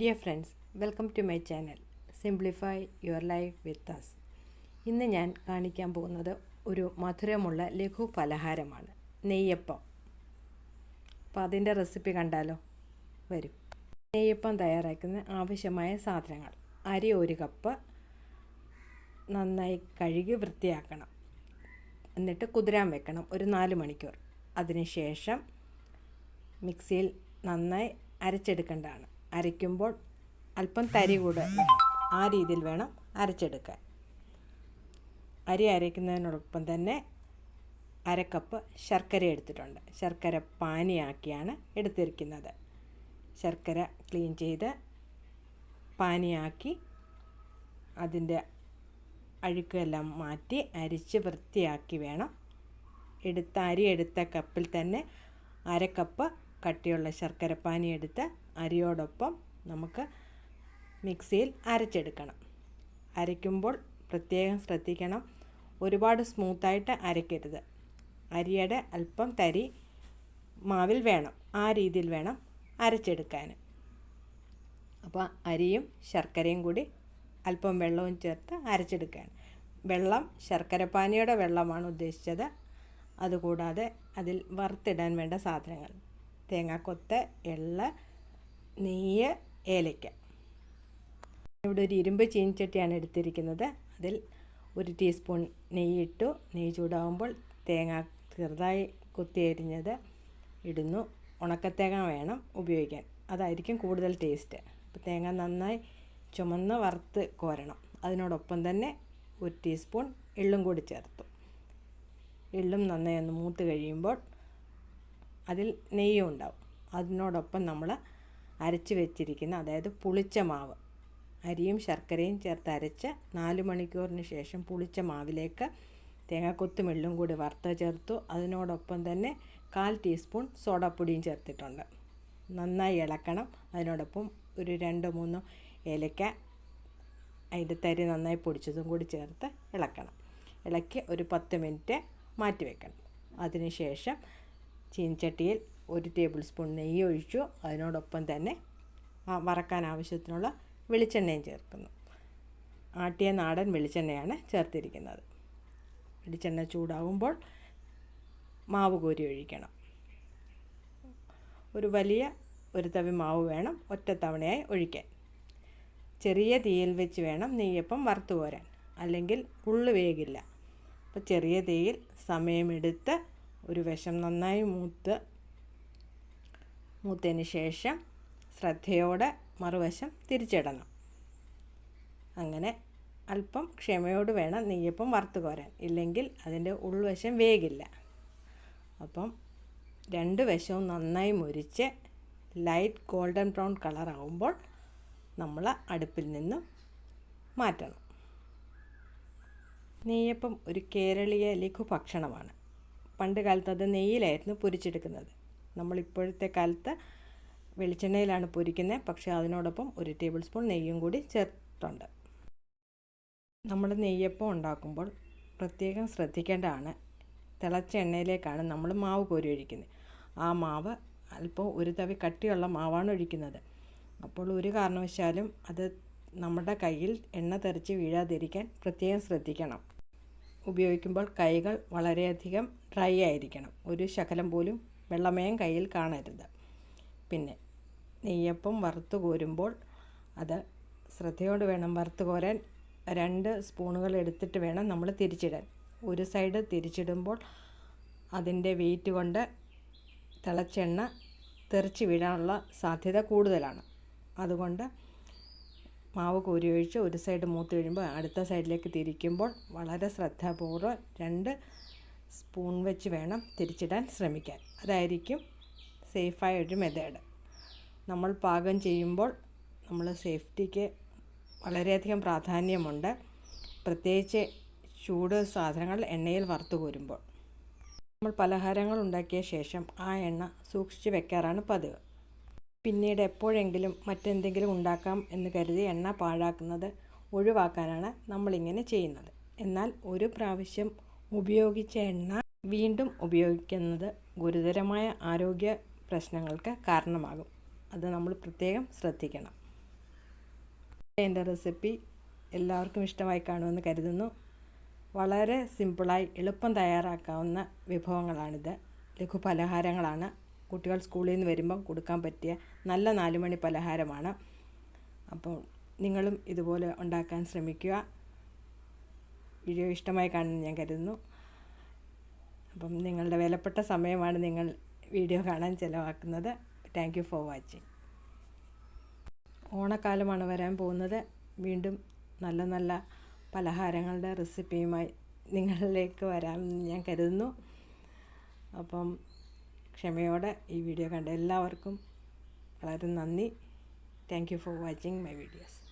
Dear friends welcome to my channel simplify your life with us ഇന്ന് ഞാൻ കാണിക്കാൻ പോകുന്നത് ഒരു മധുരമുള്ള ലഘു പലഹാരമാണ്. നെയ്യപ്പം. അപ്പോൾ അതിന്റെ റെസിപ്പി കണ്ടാലോ? വരും. നെയ്യപ്പം തയ്യാറാക്കുന്ന ആവശ്യമായ സാധനങ്ങൾ. അരി ഒരു കപ്പ്. നന്നായി കഴുകി വൃത്തിയാക്കണം. എന്നിട്ട് കുതിരാൻ വെക്കണം ഒരു നാല് മണിക്കൂർ. അതിനുശേഷം മിക്സിയിൽ നന്നായി അരച്ചെടുക്കേണ്ടതാണ്. അരയ്ക്കുമ്പോൾ അല്പം തരി കൂടെ ആ രീതിയിൽ വേണം അരച്ചെടുക്കാൻ. അരി അരയ്ക്കുന്നതിനോടൊപ്പം തന്നെ അരക്കപ്പ് ശർക്കര എടുത്തിട്ടുണ്ട്. ശർക്കര പാനിയാക്കിയാണ് എടുത്തിരിക്കുന്നത്. ശർക്കര ക്ലീൻ ചെയ്ത് പാനിയാക്കി അതിന്റെ അഴുക്കെല്ലാം മാറ്റി അരിച്ച് വൃത്തിയാക്കി വേണം. എടുത്ത അരി എടുത്ത കപ്പിൽ തന്നെ അരക്കപ്പ് കട്ടിയുള്ള ശർക്കര പാനി എടുത്ത് അരിയോടൊപ്പം നമുക്ക് മിക്സിയിൽ അരച്ചെടുക്കണം. അരയ്ക്കുമ്പോൾ പ്രത്യേകം ശ്രദ്ധിക്കണം. ഒരുപാട് സ്മൂത്തായിട്ട് അരയ്ക്കരുത്. അരിയുടെ അല്പം തരി മാവിൽ വേണം ആ രീതിയിൽ വേണം അരച്ചെടുക്കാൻ. അപ്പോൾ അരിയും ശർക്കരയും കൂടി അല്പം വെള്ളവും ചേർത്ത് അരച്ചെടുക്കുകയാണ് വെള്ളം ശർക്കരപ്പാനിയുടെ വെള്ളമാണ് ഉദ്ദേശിച്ചത്. അതുകൂടാതെ അതിൽ വറുത്തിടാൻ വേണ്ട സാധനങ്ങൾ. തേങ്ങാക്കൊത്ത് എള്ള് നെയ്യ് ഏലയ്ക്ക. ഇവിടെ ഒരു ഇരുമ്പ് ചീനിച്ചട്ടിയാണ് എടുത്തിരിക്കുന്നത്. അതിൽ ഒരു ടീസ്പൂൺ നെയ്യിട്ടു. നെയ്യ് ചൂടാകുമ്പോൾ തേങ്ങ ചെറുതായി കുത്തി അരിഞ്ഞത് ഇടുന്നു. ഉണക്കത്തേങ്ങ വേണം ഉപയോഗിക്കാൻ. അതായിരിക്കും കൂടുതൽ ടേസ്റ്റ്. അപ്പോൾ തേങ്ങ നന്നായി ചുമന്ന് വറുത്ത് കോരണം. അതിനോടൊപ്പം തന്നെ ഒരു ടീസ്പൂൺ എള്ളും കൂടി ചേർത്തു. എള്ളും നന്നായി ഒന്ന് മൂത്ത് കഴിയുമ്പോൾ അതിൽ നെയ്യും ഉണ്ടാവും. അതിനോടൊപ്പം നമ്മൾ അരച്ച് വെച്ചിരിക്കുന്ന അതായത് പുളിച്ച മാവ്. അരിയും ശർക്കരയും ചേർത്ത് അരച്ച് നാല് മണിക്കൂറിന് ശേഷം പുളിച്ച മാവിലേക്ക് തേങ്ങാക്കൊത്തും എള്ളും കൂടി വറുത്ത് ചേർത്തു. അതിനോടൊപ്പം തന്നെ കാൽ ടീസ്പൂൺ സോഡാപ്പൊടിയും ചേർത്തിട്ടുണ്ട്. നന്നായി ഇളക്കണം. അതിനോടൊപ്പം ഒരു രണ്ടോ മൂന്നോ ഏലക്ക അതിന്റെ തരി നന്നായി പൊടിച്ചതും കൂടി ചേർത്ത് ഇളക്കണം. ഇളക്കി ഒരു പത്ത് മിനിറ്റ് മാറ്റി വെക്കണം. അതിനുശേഷം ചീനച്ചട്ടിയിൽ ഒരു ടേബിൾ സ്പൂൺ നെയ്യ് ഒഴിച്ചു. അതിനോടൊപ്പം തന്നെ ആ വറക്കാൻ ആവശ്യത്തിനുള്ള വെളിച്ചെണ്ണയും ചേർക്കുന്നു. ആട്ടിയ നാടൻ വെളിച്ചെണ്ണയാണ് ചേർത്തിരിക്കുന്നത്. വെളിച്ചെണ്ണ ചൂടാകുമ്പോൾ മാവ് കോരി ഒഴിക്കണം. ഒരു വലിയ ഒരു തവി മാവ് വേണം ഒറ്റ തവണയായി ഒഴിക്കാൻ. ചെറിയ തീയിൽ വെച്ച് വേണം നെയ്യപ്പം വറുത്തു പോരാൻ അല്ലെങ്കിൽ ഉള്ളു വേകില്ല അപ്പോൾ ചെറിയ തീയിൽ സമയമെടുത്ത് ഒരു വിഷം നന്നായി മൂത്ത് മൂത്തതിന് ശേഷം ശ്രദ്ധയോടെ മറുവശം തിരിച്ചിടണം. അങ്ങനെ അല്പം ക്ഷമയോട് വേണം നെയ്യപ്പം വറുത്ത് കോരാൻ. ഇല്ലെങ്കിൽ അതിന്റെ ഉൾവശം വേഗില്ല അപ്പം രണ്ട് വശവും നന്നായി മുരിച്ച് ലൈറ്റ് ഗോൾഡൻ ബ്രൗൺ കളറാകുമ്പോൾ നമ്മൾ അടുപ്പിൽ നിന്നും മാറ്റണം. നെയ്യപ്പം ഒരു കേരളീയ ലഘു ഭക്ഷണമാണ് പണ്ട് കാലത്ത് അത് നെയ്യിലായിരുന്നു പൊരിച്ചെടുക്കുന്നത്. നമ്മളിപ്പോഴത്തെ കാലത്ത് വെളിച്ചെണ്ണയിലാണ് പൊരിക്കുന്നത്. പക്ഷേ അതിനോടൊപ്പം ഒരു ടേബിൾ സ്പൂൺ നെയ്യും കൂടി ചേർത്തുണ്ട് നമ്മൾ നെയ്യപ്പം ഉണ്ടാക്കുമ്പോൾ പ്രത്യേകം ശ്രദ്ധിക്കേണ്ടതാണ് തിളച്ച എണ്ണയിലേക്കാണ് നമ്മൾ മാവ് കോരി ഒഴിക്കുന്നത്. ആ മാവ് അല്പം ഒരു തവി കട്ടിയുള്ള മാവാണ് ഒഴിക്കുന്നത്. അപ്പോൾ ഒരു കാരണവശാലും അത് നമ്മുടെ കയ്യിൽ എണ്ണ തെറിച്ച് വീഴാതിരിക്കാൻ പ്രത്യേകം ശ്രദ്ധിക്കണം. ഉപയോഗിക്കുമ്പോൾ കൈകൾ വളരെയധികം ഡ്രൈ ആയിരിക്കണം. ഒരു ശകലം പോലും വെള്ളമയം കയ്യിൽ കാണരുത്. പിന്നെ നെയ്യപ്പം വറുത്ത് കോരുമ്പോൾ അത് ശ്രദ്ധയോട് വേണം വറുത്ത് കോരാൻ. രണ്ട് സ്പൂണുകൾ എടുത്തിട്ട് വേണം നമ്മൾ തിരിച്ചിടാൻ. ഒരു സൈഡ് തിരിച്ചിടുമ്പോൾ അതിന്റെ വെയിറ്റ് കൊണ്ട് തിളച്ചെണ്ണ തെറിച്ച് വീഴാനുള്ള സാധ്യത കൂടുതലാണ്. അതുകൊണ്ട് മാവ് കോരി ഒഴിച്ച് ഒരു സൈഡ് മൂത്ത് കഴിയുമ്പോൾ അടുത്ത സൈഡിലേക്ക് തിരിക്കുമ്പോൾ വളരെ ശ്രദ്ധാപൂർവം രണ്ട് സ്പൂൺ വെച്ച് വേണം തിരിച്ചിടാൻ ശ്രമിക്കാൻ. അതായിരിക്കും സേഫായ ഒരു മെത്തേഡ് നമ്മൾ പാകം ചെയ്യുമ്പോൾ നമ്മൾ സേഫ്റ്റിക്ക് വളരെയധികം പ്രാധാന്യമുണ്ട്. പ്രത്യേകിച്ച് ചൂട് സാധനങ്ങൾ എണ്ണയിൽ വറുത്ത് കോരുമ്പോൾ. നമ്മൾ പലഹാരങ്ങൾ ഉണ്ടാക്കിയ ശേഷം ആ എണ്ണ സൂക്ഷിച്ച് വെക്കാറാണ് പതിവ്. പിന്നീട് എപ്പോഴെങ്കിലും മറ്റെന്തെങ്കിലും ഉണ്ടാക്കാം എന്ന് കരുതി എണ്ണ പാഴാക്കുന്നത് ഒഴിവാക്കാനാണ് നമ്മളിങ്ങനെ ചെയ്യുന്നത്. എന്നാൽ ഒരു പ്രാവശ്യം ഉപയോഗിച്ച എണ്ണ വീണ്ടും ഉപയോഗിക്കുന്നത് ഗുരുതരമായ ആരോഗ്യ പ്രശ്നങ്ങൾക്ക് കാരണമാകും. അത് നമ്മൾ പ്രത്യേകം ശ്രദ്ധിക്കണം. എന്റെ റെസിപ്പി എല്ലാവർക്കും ഇഷ്ടമായി കാണുമെന്ന് കരുതുന്നു. വളരെ സിമ്പിളായി എളുപ്പം തയ്യാറാക്കാവുന്ന വിഭവങ്ങളാണിത്. ലഘു പലഹാരങ്ങളാണ്. കുട്ടികൾ സ്കൂളിൽ നിന്ന് വരുമ്പം കൊടുക്കാൻ പറ്റിയ നല്ല നാലുമണി പലഹാരമാണ്. അപ്പോൾ നിങ്ങളും ഇതുപോലെ ഉണ്ടാക്കാൻ ശ്രമിക്കുക. വീഡിയോ ഇഷ്ടമായി കാണുമെന്ന് ഞാൻ കരുതുന്നു. അപ്പം നിങ്ങളുടെ വിലപ്പെട്ട സമയമാണ് നിങ്ങൾ വീഡിയോ കാണാൻ ചിലവാക്കുന്നത്. താങ്ക് ഫോർ വാച്ചിങ് ഓണക്കാലമാണ് വരാൻ പോകുന്നത്. വീണ്ടും നല്ല നല്ല പലഹാരങ്ങളുടെ റെസിപ്പിയുമായി നിങ്ങളിലേക്ക് വരാമെന്ന് ഞാൻ കരുതുന്നു. അപ്പം ക്ഷമയോടെ ഈ വീഡിയോ കണ്ട എല്ലാവർക്കും വളരെ നന്ദി. Thank for watching my videos